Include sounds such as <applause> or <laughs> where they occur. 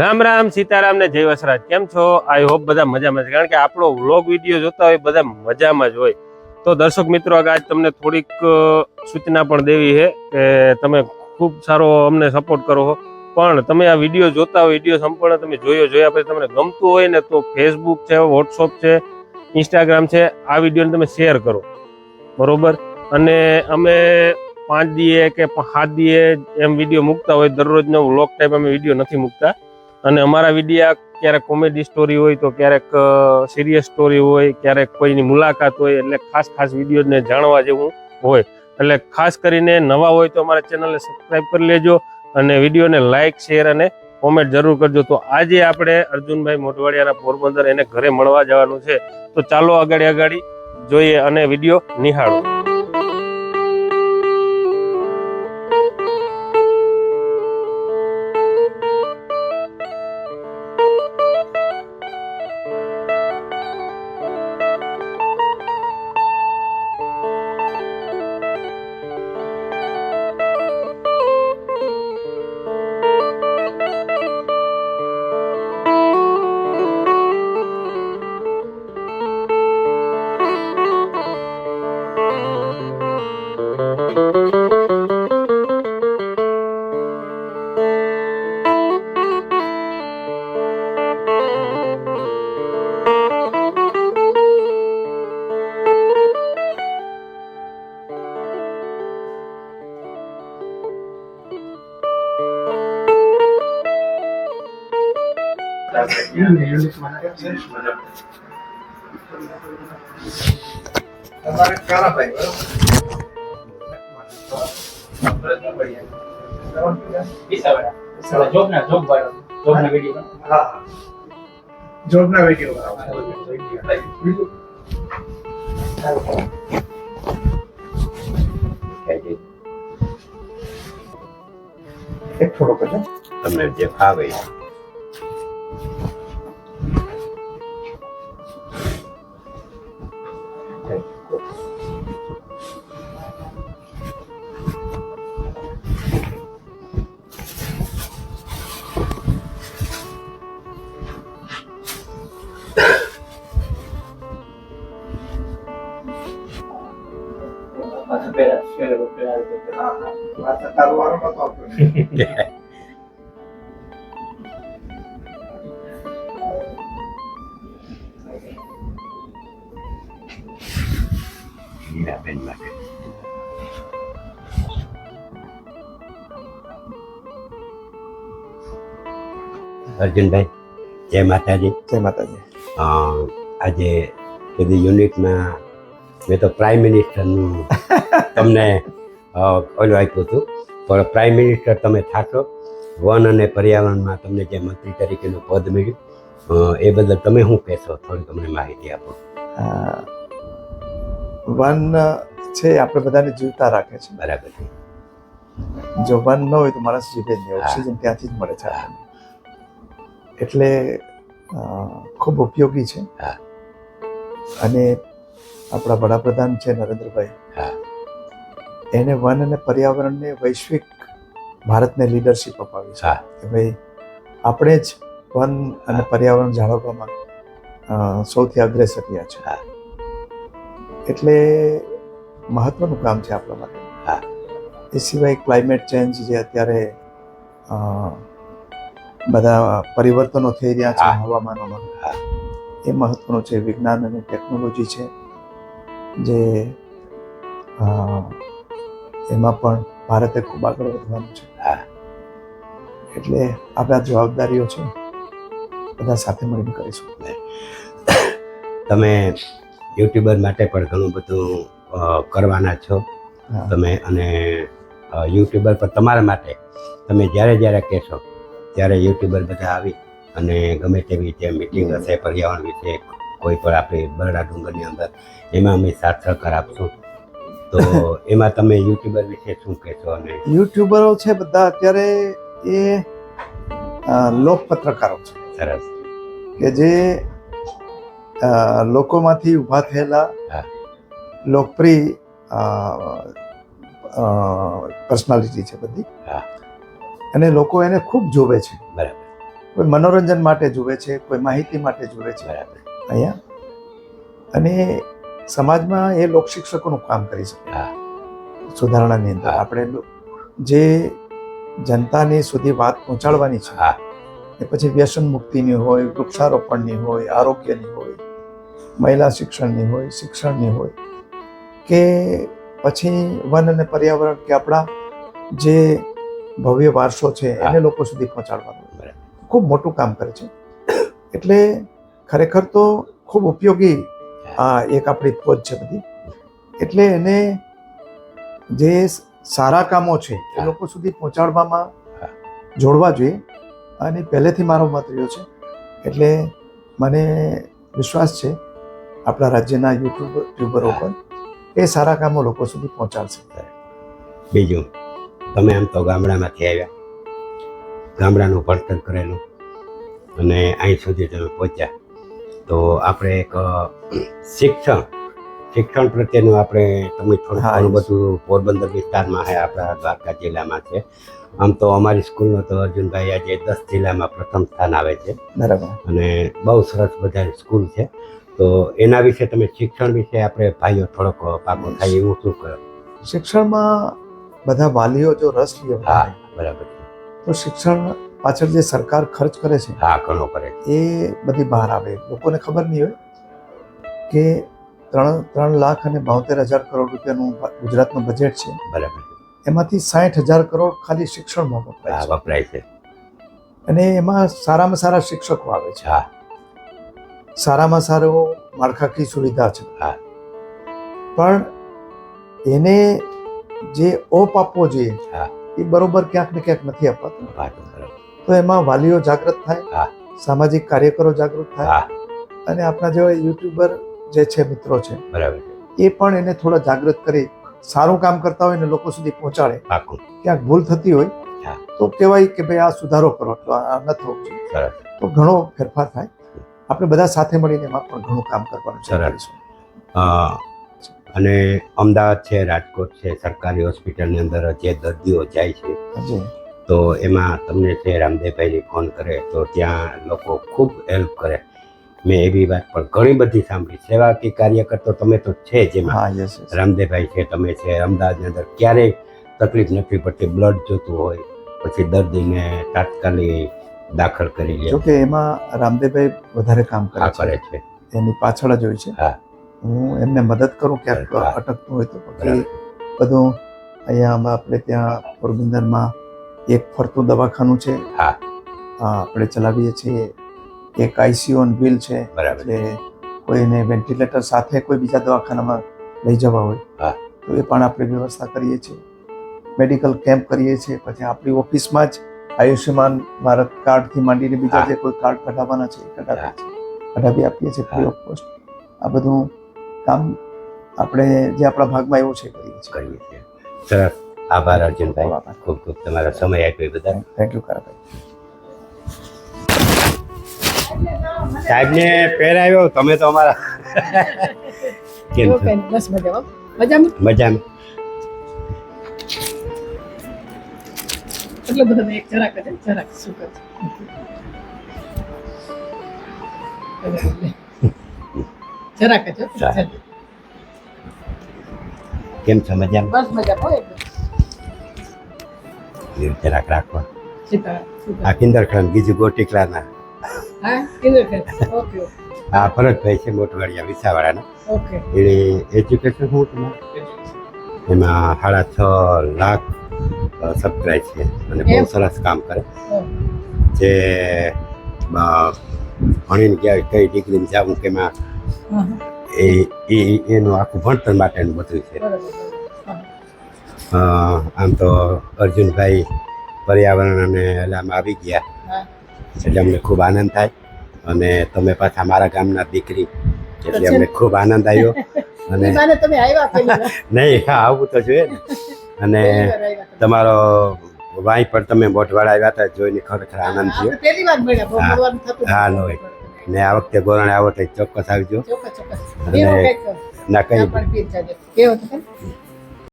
રામ રામ સીતારામ ને જય વસરાજ. કેમ છો? આઈ હોપ બધા મજામાં છે. કારણ કે આપણો વ્લોગ વીડિયો જોતા હોય બધા મજામાં જ હોય. તો દર્શક મિત્રો, આજ તમને થોડીક સૂચના પણ દેવી છે કે તમે ખૂબ સારો અમને સપોર્ટ કરો છો. પણ તમે આ વીડિયો જોતા હોય વીડિયો સંપૂર્ણ તમે જોયો, જોયા પછી તમને ગમતું હોય ને તો ફેસબુક છે વોટ્સઅપ છે ઇન્સ્ટાગ્રામ છે, આ વિડીયોને તમે શેર કરો. બરોબર? અને અમે પાંચ દીએ કે સાત દીએ એમ વીડિયો મૂકતા હોય, દરરોજનો વ્લોગ ટાઈપ અમે વીડિયો નથી મૂકતા. અને અમારા વિડીયા ક્યારેક કોમેડી સ્ટોરી હોય તો ક્યારેક સિરિયસ સ્ટોરી હોય, ક્યારેક કોઈની મુલાકાત હોય, એટલે ખાસ ખાસ વિડીયોને જાણવા જેવું હોય. એટલે ખાસ કરીને નવા હોય તો અમારા ચેનલને સબસ્ક્રાઈબ કરી લેજો અને વિડીયોને લાઇક શેર અને કોમેન્ટ જરૂર કરજો. તો આજે આપણે અર્જુનભાઈ મોટવાડિયાના પોરબંદર એને ઘરે મળવા જવાનું છે. તો ચાલો આગળ આગળ જોઈએ અને વીડિયો નિહાળો. જોબના જોબ વાળો જોબના વીડિયો હા જોબના વીડિયો બીજું એક થોડો કરજો તમને જે ફાવે ને. હીરાબેન માટે અર્જુનભાઈ જય માતાજી જય માતાજી આજે બધી યુનિટમાં મેં તો પ્રાઇમ મિનિસ્ટરનું તમને ઓલું આપ્યું હતું. પણ પ્રાઇમ મિનિસ્ટર તમે થાશો. વન અને પર્યાવરણમાં તમને જે મંત્રી તરીકેનું પદ મળ્યું એ બદલ તમે શું કહેશો? થોડી તમને માહિતી આપો. વન છે આપણે બધાને જીવતા રાખે છે. બરાબર છે. જો વન ન હોય તો માણસ જીવે નહીં. ઓક્સિજન ત્યાંથી જ મળે છે. એટલે ખૂબ ઉપયોગી છે. અને આપણા વડાપ્રધાન છે નરેન્દ્રભાઈ. હા. એને વન અને પર્યાવરણને વૈશ્વિક ભારતને લીડરશિપ અપાવી છે. કે ભાઈ આપણે જ વન અને પર્યાવરણ જાળવવામાં સૌથી અગ્રેસર રહ્યા છે. એટલે મહત્વનું કામ છે આપણા માટે હા. એ સિવાય ક્લાઇમેટ ચેન્જ જે અત્યારે બધા પરિવર્તનો થઈ રહ્યા છે હવામાનોમાં. એ મહત્વનું છે વિજ્ઞાન અને ટેકનોલોજી છે જે એમાં પણ ભારતે ખૂબ આગળ વધવાનું છે. હા. એટલે આપણા જવાબદારીઓ છે બધા સાથે મળીને કરીશું. તમે યુટ્યુબર માટે પણ ઘણું બધું કરવાના છો. તમે અને યુટ્યુબર પર તમારા માટે તમે જ્યારે જ્યારે કહેશો ત્યારે યુટ્યુબર બધા આવી અને ગમે તેવી જે મિટિંગ હશે પર્યાવરણ વિશે કોઈ પણ આપણી બરડા ડુંગરની અંદર એમાં અમે સાથ સહકાર આપશું. તો એમાં તમે યુટ્યુબર વિશે શું કહેશો અને યુટ્યુબરો છે બધા અત્યારે એ લોક પત્રકારો છે. સરસ. કે જે લોકોમાંથી ઊભા થયેલા. લોકપ્રિય પર્સનાલિટી છે બધી. હા. અને લોકો એને ખૂબ જોવે છે. બરાબર. કોઈ મનોરંજન માટે જુએ છે કોઈ માહિતી માટે જુએ છે. બરાબર. અહીંયા. અને સમાજમાં એ લોક શિક્ષકોનું કામ કરી શકે. સુધારણાની અંદર આપણે જે જનતાની સુધી વાત પહોંચાડવાની છે એ પછી વ્યસન મુક્તિની હોય વૃક્ષારોપણની હોય આરોગ્યની હોય મહિલા શિક્ષણની હોય શિક્ષણની હોય કે પછી વન અને પર્યાવરણ કે આપણા જે ભવ્ય વારસો છે એને લોકો સુધી પહોંચાડવાનું ખૂબ મોટું કામ કરે છે. એટલે ખરેખર તો ખૂબ ઉપયોગી આ એક આપણી ફોજ છે બધી. એટલે એને જે સારા કામો છે એ લોકો સુધી પહોંચાડવામાં જોડવા જોઈએ. અને પહેલેથી મારો મત રહ્યો છે. એટલે મને વિશ્વાસ છે આપણા રાજ્યના યુટ્યુબ યુટ્યુબરો પર એ સારા કામો લોકો સુધી પહોંચાડશે. બીજું તમે આમ તો ગામડામાંથી આવ્યા. ગામડાનું ભણતર કરેલું. અને અહીં સુધી તમે પહોંચ્યા. તો આપણે એક શિક્ષણ શિક્ષણ પ્રત્યેનું આપણે તમે થોડું ઘણું બધું પોરબંદર વિસ્તારમાં છે આપણા દ્વારકા જિલ્લામાં છે. આમ તો અમારી સ્કૂલનો તો અર્જુનભાઈ આજે દસ જિલ્લામાં પ્રથમ સ્થાન આવે છે. બરાબર. અને બહુ સરસ બધા સ્કૂલ છે. તો એના વિશે તમે શિક્ષણ વિશે આપણે ભાઈઓ થોડોક પાકો થાય એવું શું કરો? શિક્ષણમાં બધા વાલીઓ જો રસ લે હા બરાબર તો શિક્ષણ પાછળ જે સરકાર ખર્ચ કરે છે હા ઘણો કરે. એ બધી બહાર આવે. લોકોને ખબર નહીં હોય કે ત્રણ ત્રણ લાખ અને બોતેર હજાર કરોડ રૂપિયાનું ગુજરાતનું બજેટ છે. બરાબર. એમાંથી સાઠ હજાર કરોડ ખાલી શિક્ષણમાં વપરાય છે. વપરાય છે. અને એમાં સારામાં સારા શિક્ષકો આવે છે. હા. સારામાં સારો માળખાકીય સુવિધા છે. હા. પણ એને જે ઓપ આપવો જોઈએ હા. એ બરોબર ક્યાંક ને ક્યાંક નથી આપવાતું. તો એમાં વાલીઓ જાગૃત થાય. સામાજિક કાર્યકરો જાગૃત થાય અને આપણા જેવા યુટ્યુબર જે છે મિત્રો છે બરાબર. એ પણ એને થોડા જાગૃત કરી સારું કામ કરતા હોય ને લોકો સુધી પહોંચાડે. ક્યાંક ભૂલ થતી હોય તો કહેવાય કે ભાઈ આ સુધારો કરો તો આ ન થવું જોઈએ. તો ઘણો ફેરફાર થાય. આપણે બધા સાથે મળીને એમાં પણ ઘણું કામ કરવાનું છે. સરસ. અને અમદાવાદ છે રાજકોટ છે સરકારી હોસ્પિટલની અંદર જે દર્દીઓ જાય છે તો એમાં તમને તે રામદેવભાઈને ફોન કરે તો ત્યાં લોકો ખૂબ હેલ્પ કરે. મેં એવી વાત પણ ઘણી બધી સાંભળી. સેવાકી કાર્યકર તો તમે તો છે જ એમાં. રામદેવભાઈ છે તમે છે અમદાવાદની અંદર ક્યારેય તકલીફ નથી પડતી. બ્લડ જોતું હોય પછી દર્દીને તાત્કાલિક દાખલ કરી લે. જોકે એમાં રામદેવભાઈ વધારે કામ કરે છે. એની પાછળ જ હોય છે. હા. હું એમને મદદ કરું ક્યાંક હા. અટકતું હોય તો. બધું અહીંયા આપણે ત્યાં પોરબંદરમાં એક ફરતું દવાખાનું છે. હા. આપણે ચલાવીએ છીએ. એક આઈસીયુ વ્હીલ છે. એટલે કોઈને વેન્ટિલેટર સાથે કોઈ બીજા દવાખાનામાં લઈ જવા હોય હા. તો એ પણ આપણે વ્યવસ્થા કરીએ છીએ. મેડિકલ કેમ્પ કરીએ છીએ. પછી આપણી ઓફિસમાં જ આયુષ્યમાન ભારત કાર્ડથી માંડીને બીજા જે કોઈ કાર્ડ કઢાવવાના છે કઢાવીએ છીએ. કઢાવી આપીએ છીએ ફ્રી ઓફ કોસ્ટ આ બધું કામ આપણે જે આપણા ભાગમાં એવું છે કરીએ છીએ. કરીએ છીએ. સરસ આભાર અર્જુનભાઈ. ખૂબ ખૂબ તમારો સમય આપ્યો બધા થેન્ક યુ કારાભાઈ સાહેબને પહેરાવ્યો તમે તો અમારા <laughs> કેમ બસ મજામાં. મજામાં? મજામાં. એટલો બધો એક જરાક જ જરાક શું કર? જરાક જ કેમ છો? મજામાં? બસ મજામાં એકદમ. જરાક રાખવા. આ કિંદરખંડ બીજું ગોટીકલાના. હા ભરતભાઈ છે મોટવાડિયા વિસાવાડાના. એની એજ્યુકેશન શું તમારે એમાં સાડા છ લાખ સબસ્ક્રાઈબ છે. અને બહુ? સરસ કામ કરે. જે ભણીને ગયા કઈ ડિગ્રી જાવું કે એમાં એ એ એનું આખું ભણતર માટેનું બધું છે. આમ તો અર્જુનભાઈ પર્યાવરણ અને એલામાં આવી ગયા. એટલે અમને ખૂબ આનંદ થાય. અને તમે પાછા મારા ગામના દીકરી એટલે અમને ખૂબ આનંદ આવ્યો. <laughs> અને. <laughs> નહીં હા, આવું તો જોઈએ ને. અને. તમારો વાંઈ પણ તમે મોઢવાડા આવ્યા હતા જોઈને ખરેખર આનંદ થયો. હા. મળવાનું થતું હા, નથી. નો આ વખતે ગોરણે આવો તો ચોક્કસ આવજો. અને ના કઈ